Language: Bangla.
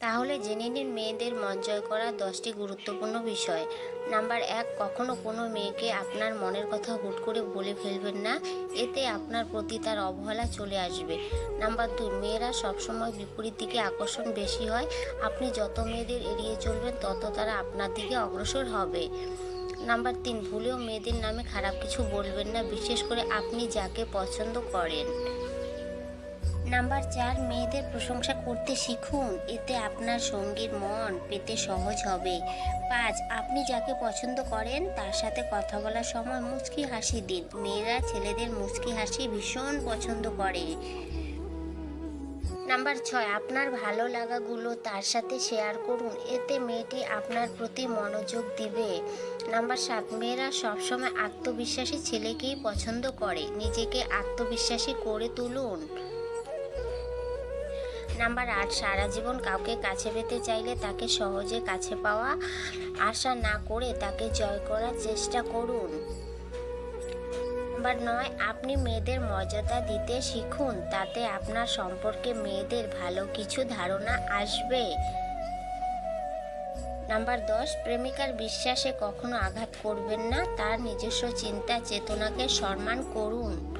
তাহলে জেনে নিন মেয়েদের মন জয় করা দশটি গুরুত্বপূর্ণ বিষয়। নাম্বার এক, কখনো কোনো মেয়েকে আপনার মনের কথা হুট করে বলে ফেলবেন না, এতে আপনার প্রতি তার অবহেলা চলে আসবে। নাম্বার দুই, মেয়েরা সবসময় বিপরীত দিকে আকর্ষণ বেশি হয়। আপনি যত মেয়েদের এড়িয়ে চলবেন, তত তারা আপনার দিকে অগ্রসর হবে। নাম্বার তিন, ভুলেও মেয়েদের নামে খারাপ কিছু বলবেন না, বিশেষ করে আপনি যাকে পছন্দ করেন। নাম্বার চার, মেয়েদের প্রশংসা করতে শিখুন। এতে আপনার সঙ্গীর মন পেতে সহজ হবে। পাঁচ, আপনি যাকে পছন্দ করেন, তার সাথে কথা বলার সময় মুচকি হাসি দিন। মেয়েরা ছেলেদের মুচকি হাসি ভীষণ পছন্দ করে। নাম্বার ছয়, আপনার ভালো লাগাগুলো তার সাথে শেয়ার করুন। এতে মেয়েটি আপনার প্রতি মনোযোগ দিবে। নাম্বার সাত, মেয়েরা সবসময় আত্মবিশ্বাসী ছেলেকেই পছন্দ করে। নিজেকে আত্মবিশ্বাসী করে তুলুন। নাম্বার আট, সারা জীবন কাউকে কাছে পেতে চাইলে তাকে সহজে কাছে পাওয়া, আশা না করে তাকে জয় করার চেষ্টা করুন। নাম্বার নয়, আপনি মেয়েদের মর্যাদা দিতে শিখুন, তাতে আপনার সম্পর্কে মেয়েদের ভালো কিছু ধারণা আসবে। নাম্বার দশ, প্রেমিকার বিশ্বাসে কখনো আঘাত করবেন না, তার নিজস্ব চিন্তা, চেতনাকে সম্মান করুন।